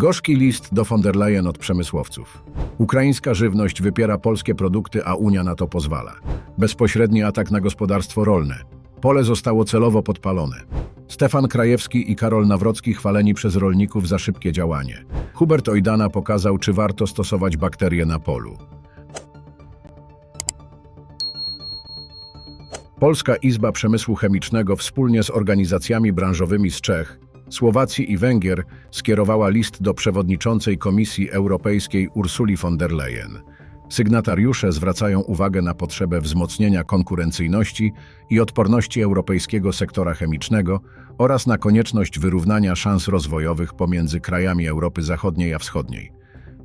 Gorzki list do von der Leyen od przemysłowców. Ukraińska żywność wypiera polskie produkty, a Unia na to pozwala. Bezpośredni atak na gospodarstwo rolne. Pole zostało celowo podpalone. Stefan Krajewski i Karol Nawrocki chwaleni przez rolników za szybkie działanie. Hubert Ojdana pokazał, czy warto stosować bakterie na polu. Polska Izba Przemysłu Chemicznego wspólnie z organizacjami branżowymi z Czech, Słowacji i Węgier skierowała list do przewodniczącej Komisji Europejskiej Ursuli von der Leyen. Sygnatariusze zwracają uwagę na potrzebę wzmocnienia konkurencyjności i odporności europejskiego sektora chemicznego oraz na konieczność wyrównania szans rozwojowych pomiędzy krajami Europy Zachodniej a Wschodniej.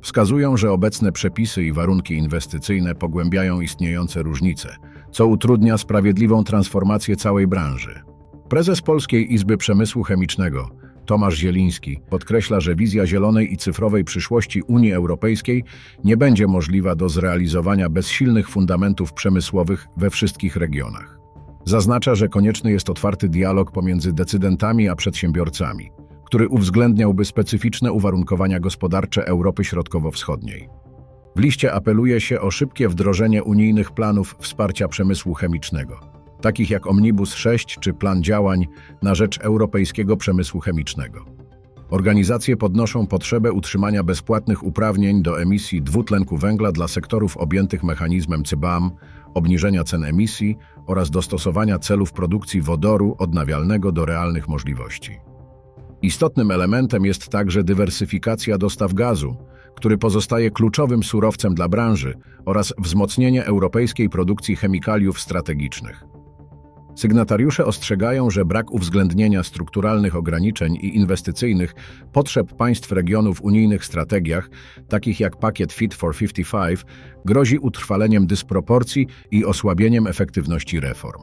Wskazują, że obecne przepisy i warunki inwestycyjne pogłębiają istniejące różnice, co utrudnia sprawiedliwą transformację całej branży. Prezes Polskiej Izby Przemysłu Chemicznego Tomasz Zieliński podkreśla, że wizja zielonej i cyfrowej przyszłości Unii Europejskiej nie będzie możliwa do zrealizowania bez silnych fundamentów przemysłowych we wszystkich regionach. Zaznacza, że konieczny jest otwarty dialog pomiędzy decydentami a przedsiębiorcami, który uwzględniałby specyficzne uwarunkowania gospodarcze Europy Środkowo-Wschodniej. W liście apeluje się o szybkie wdrożenie unijnych planów wsparcia przemysłu chemicznego, takich jak Omnibus 6 czy Plan Działań na rzecz europejskiego przemysłu chemicznego. Organizacje podnoszą potrzebę utrzymania bezpłatnych uprawnień do emisji dwutlenku węgla dla sektorów objętych mechanizmem CBAM, obniżenia cen emisji oraz dostosowania celów produkcji wodoru odnawialnego do realnych możliwości. Istotnym elementem jest także dywersyfikacja dostaw gazu, który pozostaje kluczowym surowcem dla branży oraz wzmocnienie europejskiej produkcji chemikaliów strategicznych. Sygnatariusze ostrzegają, że brak uwzględnienia strukturalnych ograniczeń i inwestycyjnych potrzeb państw regionów w unijnych strategiach, takich jak pakiet Fit for 55, grozi utrwaleniem dysproporcji i osłabieniem efektywności reform.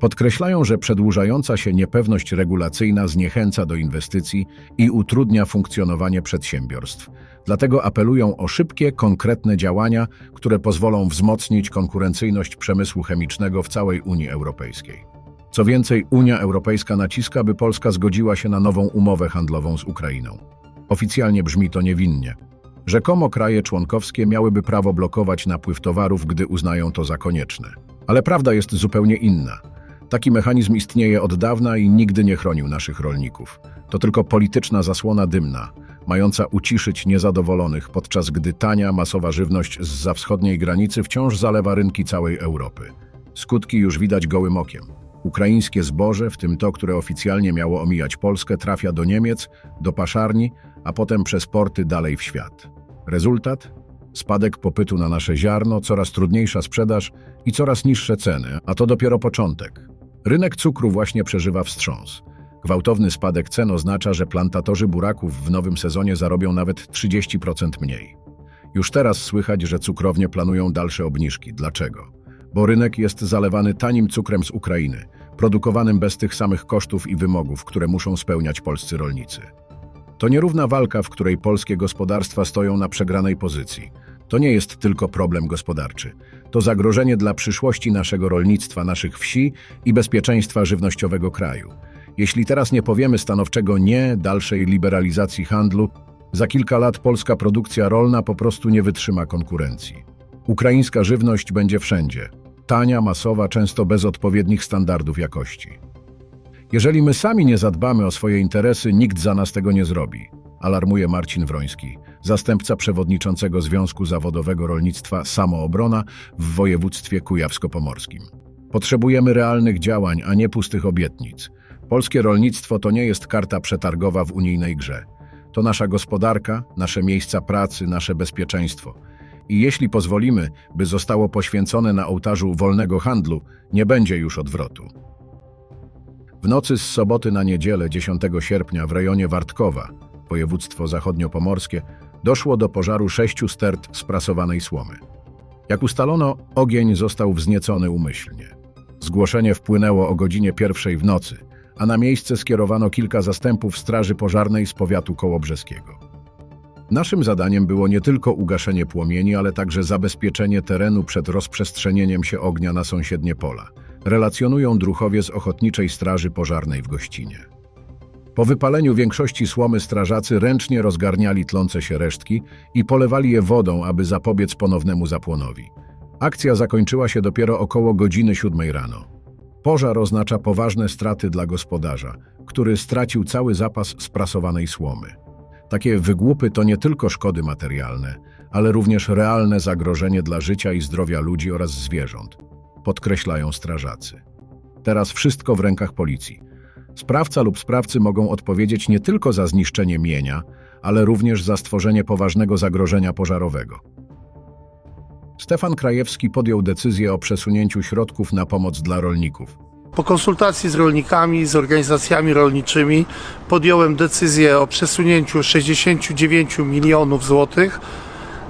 Podkreślają, że przedłużająca się niepewność regulacyjna zniechęca do inwestycji i utrudnia funkcjonowanie przedsiębiorstw. Dlatego apelują o szybkie, konkretne działania, które pozwolą wzmocnić konkurencyjność przemysłu chemicznego w całej Unii Europejskiej. Co więcej, Unia Europejska naciska, by Polska zgodziła się na nową umowę handlową z Ukrainą. Oficjalnie brzmi to niewinnie. Rzekomo kraje członkowskie miałyby prawo blokować napływ towarów, gdy uznają to za konieczne. Ale prawda jest zupełnie inna. Taki mechanizm istnieje od dawna i nigdy nie chronił naszych rolników. To tylko polityczna zasłona dymna, mająca uciszyć niezadowolonych, podczas gdy tania, masowa żywność z wschodniej granicy wciąż zalewa rynki całej Europy. Skutki już widać gołym okiem. Ukraińskie zboże, w tym to, które oficjalnie miało omijać Polskę, trafia do Niemiec, do paszarni, a potem przez porty dalej w świat. Rezultat? Spadek popytu na nasze ziarno, coraz trudniejsza sprzedaż i coraz niższe ceny, a to dopiero początek. Rynek cukru właśnie przeżywa wstrząs. Gwałtowny spadek cen oznacza, że plantatorzy buraków w nowym sezonie zarobią nawet 30% mniej. Już teraz słychać, że cukrownie planują dalsze obniżki. Dlaczego? Bo rynek jest zalewany tanim cukrem z Ukrainy, produkowanym bez tych samych kosztów i wymogów, które muszą spełniać polscy rolnicy. To nierówna walka, w której polskie gospodarstwa stoją na przegranej pozycji. To nie jest tylko problem gospodarczy. To zagrożenie dla przyszłości naszego rolnictwa, naszych wsi i bezpieczeństwa żywnościowego kraju. Jeśli teraz nie powiemy stanowczego nie dalszej liberalizacji handlu, za kilka lat polska produkcja rolna po prostu nie wytrzyma konkurencji. Ukraińska żywność będzie wszędzie. Tania, masowa, często bez odpowiednich standardów jakości. Jeżeli my sami nie zadbamy o swoje interesy, nikt za nas tego nie zrobi, alarmuje Marcin Wroński, zastępca przewodniczącego Związku Zawodowego Rolnictwa Samoobrona w województwie kujawsko-pomorskim. Potrzebujemy realnych działań, a nie pustych obietnic. Polskie rolnictwo to nie jest karta przetargowa w unijnej grze. To nasza gospodarka, nasze miejsca pracy, nasze bezpieczeństwo. I jeśli pozwolimy, by zostało poświęcone na ołtarzu wolnego handlu, nie będzie już odwrotu. W nocy z soboty na niedzielę 10 sierpnia w rejonie Wartkowa, województwo zachodniopomorskie, doszło do pożaru sześciu stert sprasowanej słomy. Jak ustalono, ogień został wzniecony umyślnie. Zgłoszenie wpłynęło o godzinie pierwszej w nocy, a na miejsce skierowano kilka zastępów Straży Pożarnej z powiatu kołobrzeskiego. Naszym zadaniem było nie tylko ugaszenie płomieni, ale także zabezpieczenie terenu przed rozprzestrzenieniem się ognia na sąsiednie pola, relacjonują druchowie z Ochotniczej Straży Pożarnej w Gościnie. Po wypaleniu większości słomy strażacy ręcznie rozgarniali tlące się resztki i polewali je wodą, aby zapobiec ponownemu zapłonowi. Akcja zakończyła się dopiero około godziny siódmej rano. Pożar oznacza poważne straty dla gospodarza, który stracił cały zapas sprasowanej słomy. Takie wygłupy to nie tylko szkody materialne, ale również realne zagrożenie dla życia i zdrowia ludzi oraz zwierząt, podkreślają strażacy. Teraz wszystko w rękach policji. Sprawca lub sprawcy mogą odpowiedzieć nie tylko za zniszczenie mienia, ale również za stworzenie poważnego zagrożenia pożarowego. Stefan Krajewski podjął decyzję o przesunięciu środków na pomoc dla rolników. Po konsultacji z rolnikami, z organizacjami rolniczymi podjąłem decyzję o przesunięciu 69 milionów złotych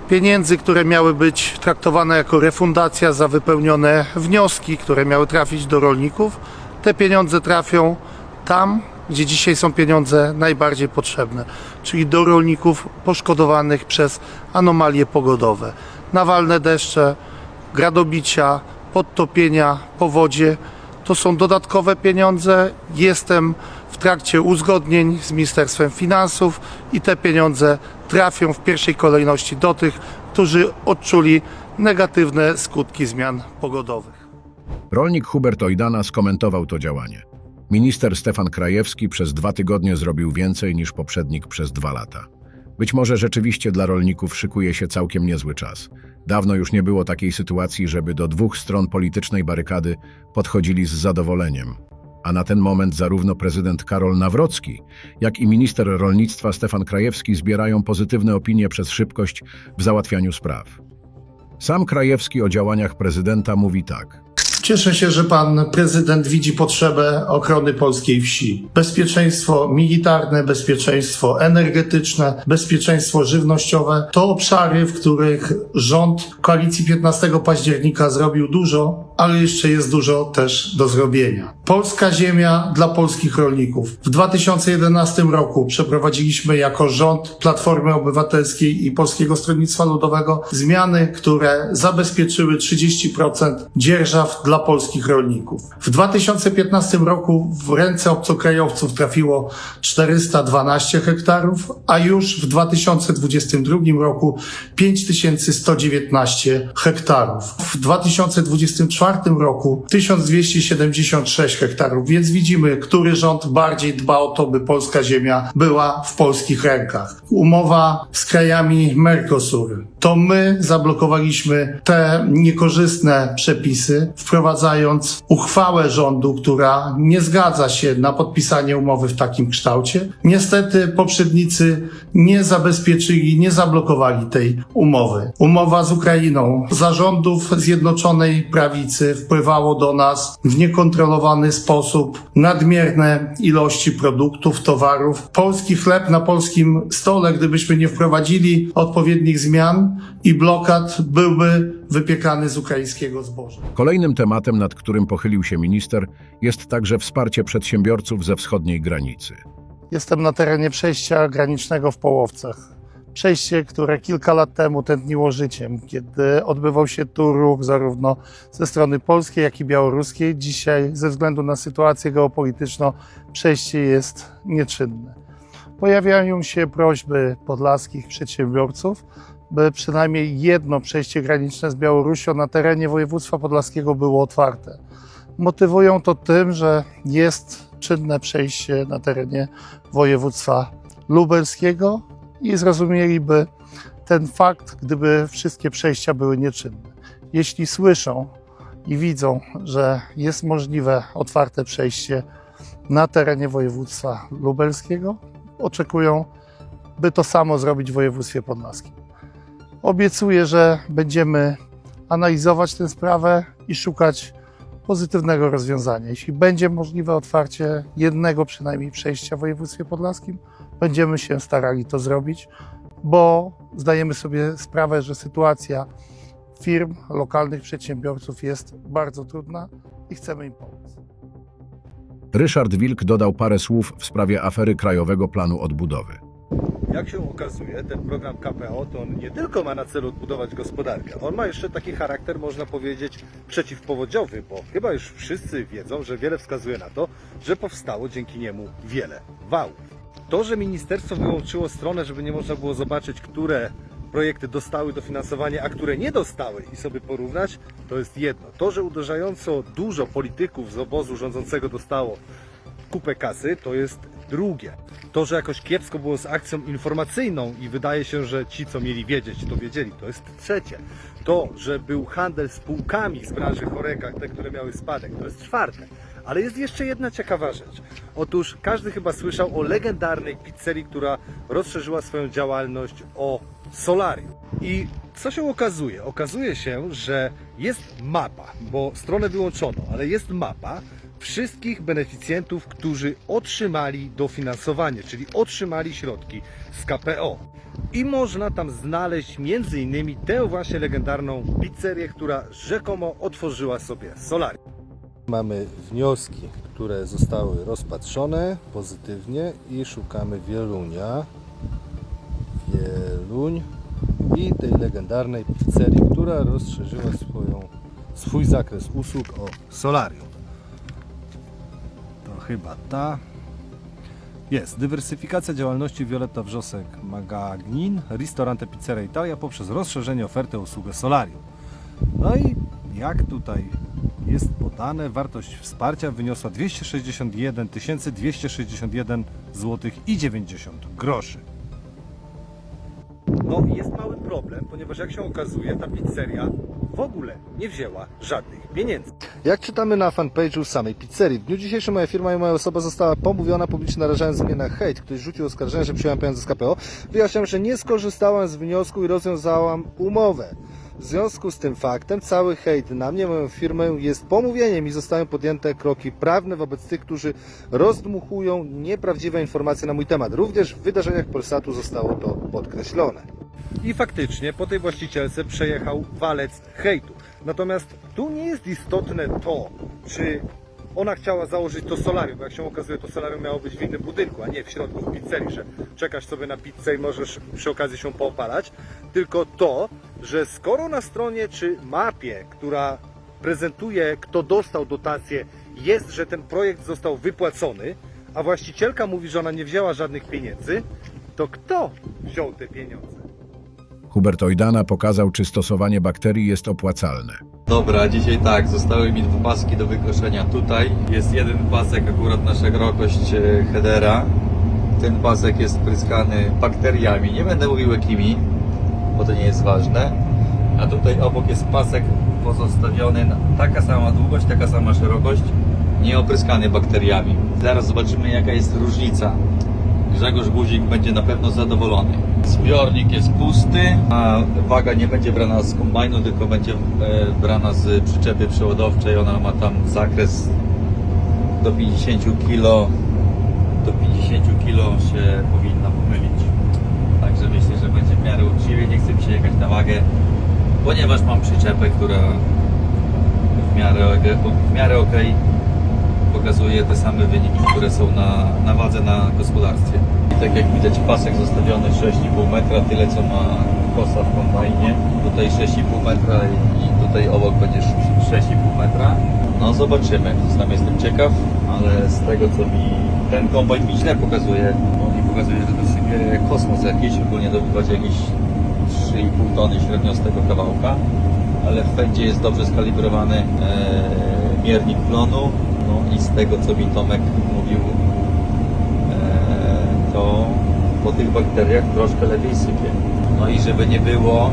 pieniędzy, które miały być traktowane jako refundacja za wypełnione wnioski, które miały trafić do rolników. Te pieniądze trafią tam, gdzie dzisiaj są pieniądze najbardziej potrzebne, czyli do rolników poszkodowanych przez anomalie pogodowe. Nawalne deszcze, gradobicia, podtopienia, powodzie to są dodatkowe pieniądze. Jestem w trakcie uzgodnień z Ministerstwem Finansów i te pieniądze trafią w pierwszej kolejności do tych, którzy odczuli negatywne skutki zmian pogodowych. Rolnik Hubert Ojdana skomentował to działanie. Minister Stefan Krajewski przez dwa tygodnie zrobił więcej niż poprzednik przez dwa lata. Być może rzeczywiście dla rolników szykuje się całkiem niezły czas. Dawno już nie było takiej sytuacji, żeby do dwóch stron politycznej barykady podchodzili z zadowoleniem. A na ten moment zarówno prezydent Karol Nawrocki, jak i minister rolnictwa Stefan Krajewski zbierają pozytywne opinie przez szybkość w załatwianiu spraw. Sam Krajewski o działaniach prezydenta mówi tak. Cieszę się, że pan prezydent widzi potrzebę ochrony polskiej wsi. Bezpieczeństwo militarne, bezpieczeństwo energetyczne, bezpieczeństwo żywnościowe to obszary, w których rząd koalicji 15 października zrobił dużo, ale jeszcze jest dużo też do zrobienia. Polska ziemia dla polskich rolników. W 2011 roku przeprowadziliśmy jako rząd Platformy Obywatelskiej i Polskiego Stronnictwa Ludowego zmiany, które zabezpieczyły 30% dzierżaw dla polskich rolników. W 2015 roku w ręce obcokrajowców trafiło 412 hektarów, a już w 2022 roku 5119 hektarów. W 2024 roku 1276 hektarów, więc widzimy, który rząd bardziej dba o to, by polska ziemia była w polskich rękach. Umowa z krajami Mercosur. To my zablokowaliśmy te niekorzystne przepisy, wprowadzając uchwałę rządu, która nie zgadza się na podpisanie umowy w takim kształcie. Niestety poprzednicy nie zabezpieczyli, nie zablokowali tej umowy. Umowa z Ukrainą zarządów Zjednoczonej Prawicy wpływało do nas w niekontrolowany sposób nadmierne ilości produktów, towarów. Polski chleb na polskim stole, gdybyśmy nie wprowadzili odpowiednich zmian i blokad, byłby wypiekany z ukraińskiego zboża. Kolejnym tematem, nad którym pochylił się minister, jest także wsparcie przedsiębiorców ze wschodniej granicy. Jestem na terenie przejścia granicznego w Połowcach. Przejście, które kilka lat temu tętniło życiem, kiedy odbywał się tu ruch zarówno ze strony polskiej, jak i białoruskiej. Dzisiaj, ze względu na sytuację geopolityczną, przejście jest nieczynne. Pojawiają się prośby podlaskich przedsiębiorców, przynajmniej jedno przejście graniczne z Białorusią na terenie województwa podlaskiego było otwarte. Motywują to tym, że jest czynne przejście na terenie województwa lubelskiego i zrozumieliby ten fakt, gdyby wszystkie przejścia były nieczynne. Jeśli słyszą i widzą, że jest możliwe otwarte przejście na terenie województwa lubelskiego, oczekują, by to samo zrobić w województwie podlaskim. Obiecuję, że będziemy analizować tę sprawę i szukać pozytywnego rozwiązania. Jeśli będzie możliwe otwarcie jednego przynajmniej przejścia w województwie podlaskim, będziemy się starali to zrobić, bo zdajemy sobie sprawę, że sytuacja firm, lokalnych przedsiębiorców jest bardzo trudna i chcemy im pomóc. Ryszard Wilk dodał parę słów w sprawie afery Krajowego Planu Odbudowy. Jak się okazuje, ten program KPO to on nie tylko ma na celu odbudować gospodarkę, on ma jeszcze taki charakter, można powiedzieć, przeciwpowodziowy, bo chyba już wszyscy wiedzą, że wiele wskazuje na to, że powstało dzięki niemu wiele wałów. To, że ministerstwo wyłączyło stronę, żeby nie można było zobaczyć, które projekty dostały dofinansowanie, a które nie dostały i sobie porównać, to jest jedno. To, że uderzająco dużo polityków z obozu rządzącego dostało kupę kasy, to jest drugie. To, że jakoś kiepsko było z akcją informacyjną i wydaje się, że ci, co mieli wiedzieć, to wiedzieli, to jest trzecie. To, że był handel spółkami z branży choreka, te, które miały spadek, to jest czwarte. Ale jest jeszcze jedna ciekawa rzecz. Otóż każdy chyba słyszał o legendarnej pizzerii, która rozszerzyła swoją działalność o solarium. I co się okazuje? Okazuje się, że jest mapa, bo stronę wyłączono, ale jest mapa wszystkich beneficjentów, którzy otrzymali dofinansowanie, czyli otrzymali środki z KPO. I można tam znaleźć innymi tę właśnie legendarną pizzerię, która rzekomo otworzyła sobie solarium. Mamy wnioski, które zostały rozpatrzone pozytywnie i szukamy Wielunia. Wieluń i tej legendarnej pizzerii, która rozszerzyła swoją, swój zakres usług o solarium. Chyba ta. Jest. Dywersyfikacja działalności Violetta Wrzosek Magagnin, Ristorante Pizzeria Italia poprzez rozszerzenie oferty usługę solarium. No i jak tutaj jest podane, wartość wsparcia wyniosła 261 261 zł i 90 groszy. No jest mały problem, ponieważ jak się okazuje, ta pizzeria w ogóle nie wzięła żadnych pieniędzy. Jak czytamy na fanpage'u samej pizzerii, w dniu dzisiejszym moja firma i moja osoba została pomówiona publicznie narażając mnie na hejt. Ktoś rzucił oskarżenie, że przyjąłem pieniądze z KPO. Wyjaśniam, że nie skorzystałam z wniosku i rozwiązałam umowę. W związku z tym faktem cały hejt na mnie, moją firmę jest pomówieniem i zostają podjęte kroki prawne wobec tych, którzy rozdmuchują nieprawdziwe informacje na mój temat. Również w wydarzeniach Polsatu zostało to podkreślone. I faktycznie po tej właścicielce przejechał walec hejtu. Natomiast tu nie jest istotne to, czy ona chciała założyć to solarium, bo jak się okazuje, to solarium miało być w innym budynku, a nie w środku w pizzerii, że czekasz sobie na pizzę i możesz przy okazji się poopalać. Tylko to, że skoro na stronie czy mapie, która prezentuje, kto dostał dotację, jest, że ten projekt został wypłacony, a właścicielka mówi, że ona nie wzięła żadnych pieniędzy, to kto wziął te pieniądze? Hubert Ojdana pokazał, czy stosowanie bakterii jest opłacalne. Dobra, dzisiaj tak, zostały mi dwa paski do wykoszenia. Tutaj jest jeden pasek akurat na szerokość e, headera. Ten pasek jest pryskany bakteriami. Nie będę mówił jakimi, bo to nie jest ważne. A tutaj obok jest pasek pozostawiony, na- taka sama długość, taka sama szerokość, nie opryskany bakteriami. Zaraz zobaczymy jaka jest różnica. Grzegorz Guzik będzie na pewno zadowolony. Zbiornik jest pusty, a waga nie będzie brana z kombajnu, tylko będzie e, brana z przyczepy przeładowczej. Ona ma tam zakres do 50 kg. Do 50 kg się powinna pomylić. Także myślę, że będzie w miarę uczciwie. Nie chcę mi się jechać na wagę, ponieważ mam przyczepę, która w miarę, w miarę okej pokazuje te same wyniki, które są na, na wadze na gospodarstwie. I tak jak widać pasek zostawiony 6,5 metra, tyle co ma kosa w kombajnie. Tutaj 6,5 metra i tutaj obok będzie 6,5 metra. No zobaczymy, sam jestem ciekaw, ale z tego co mi ten kombajn mi źle pokazuje, on mi pokazuje, że to sypie kosmos jakiś, ogólnie dobywać jakieś 3,5 tony średnio z tego kawałka, ale w pędzie jest dobrze skalibrowany e, miernik plonu, no i z tego co mi Tomek mówił, e, to po tych bakteriach troszkę lepiej sypie. No i żeby nie było,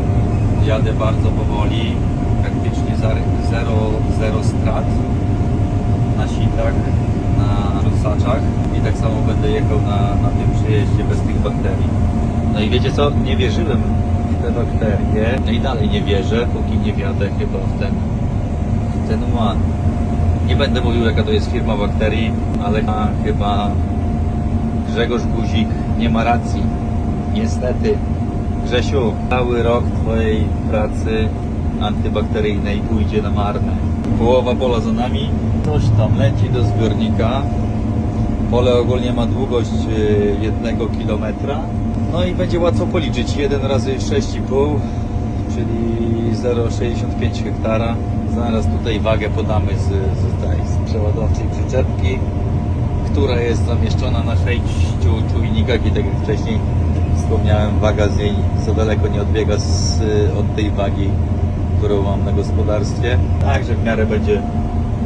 jadę bardzo powoli, praktycznie zero, zero, strat na sitach, na rzucaczach i tak samo będę jechał na, na tym przejeździe bez tych bakterii. No i wiecie co, nie wierzyłem w te bakterie, no i dalej nie wierzę, póki nie wjadę chyba w ten, w ten one. Nie będę mówił jaka to jest firma bakterii, ale chyba Grzegorz Guzik nie ma racji. Niestety. Grzesiu, cały rok Twojej pracy antybakteryjnej pójdzie na marne. Połowa pola za nami, coś tam leci do zbiornika. Pole ogólnie ma długość y, jednego kilometra. No i będzie łatwo policzyć. 1 razy 6,5, czyli 0,65 hektara. Zaraz tutaj wagę podamy z, z, tej, z przeładowczej przyczepki, która jest zamieszczona na 6 czujnikach i tak jak wcześniej wspomniałem, waga z niej za daleko nie odbiega z, od tej wagi, którą mam na gospodarstwie. Także w miarę będzie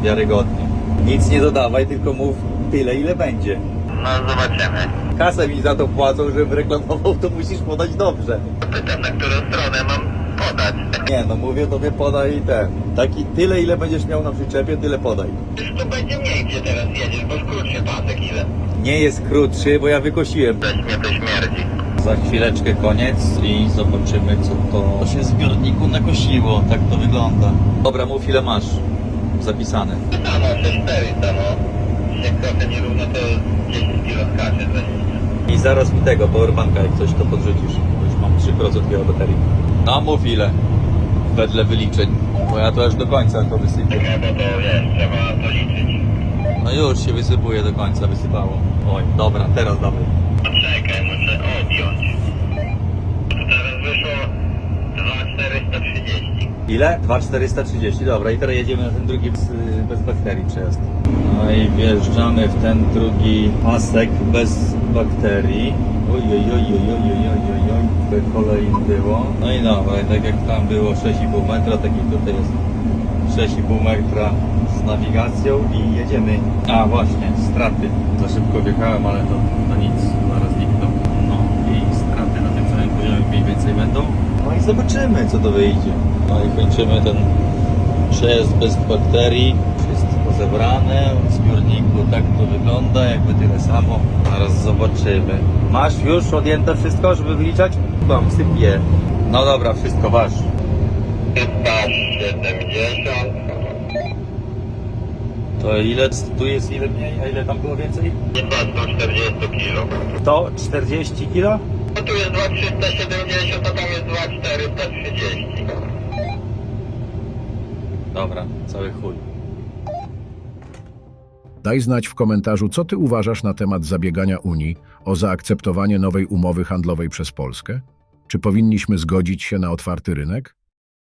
wiarygodnie. Nic nie dodawaj, tylko mów tyle, ile będzie. No zobaczymy. Kasę mi za to płacą, żebym reklamował, to musisz podać dobrze. Pytam, na którą stronę mam podać. Nie, no mówię tobie podaj ten. Taki tyle, ile będziesz miał na przyczepie, tyle podaj. Już tu będzie mniej, gdzie teraz jedziesz, bo skróci pasek ile. Nie jest krótszy, bo ja wykosiłem. Weź mnie to śmierdzi. Za chwileczkę koniec i zobaczymy, co to się w zbiorniku nakosiło. Tak to wygląda. Dobra, mów ile masz zapisane. Samo 6400, no. Jak trochę nierówno, to 10 kilo skacze 20. I zaraz mi tego powerbanka, jak coś to podrzucisz. Mam 3% chyba baterii. No mów ile. Wedle wyliczeń. Bo ja to aż do końca to wysypię. Bo to wiesz, trzeba to liczyć. No już się wysypuje do końca, wysypało. Oj, dobra, teraz dawaj. Poczekaj, muszę odjąć. To teraz wyszło 2430. Ile? 2,430. Dobra, i teraz jedziemy na ten drugi bez, bez bakterii przejazd. No i wjeżdżamy w ten drugi pasek bez bakterii. Oj, oj, oj, oj, oj, oj, oj, oj, by kolejne było. No i dobra, tak jak tam było 6,5 metra, tak tutaj jest 6,5 metra z nawigacją i jedziemy. A właśnie, straty. Za szybko wjechałem, ale to, to nic, zaraz nikną. No i straty na tym samym poziomie mniej więcej będą. No i zobaczymy, co to wyjdzie. No i kończymy ten przejazd bez bakterii. Wszystko zebrane w zbiorniku, tak to wygląda, jakby tyle samo. Zaraz zobaczymy. Masz już odjęte wszystko, żeby wyliczać? Mam, sypię. No dobra, wszystko masz. 370. To ile tu jest, ile mniej, a ile tam było więcej? Jest 240 kilo. To 40 kilo? No tu jest 2370, a tam jest 2430. Dobra, cały chuj. Daj znać w komentarzu, co ty uważasz na temat zabiegania Unii o zaakceptowanie nowej umowy handlowej przez Polskę? Czy powinniśmy zgodzić się na otwarty rynek?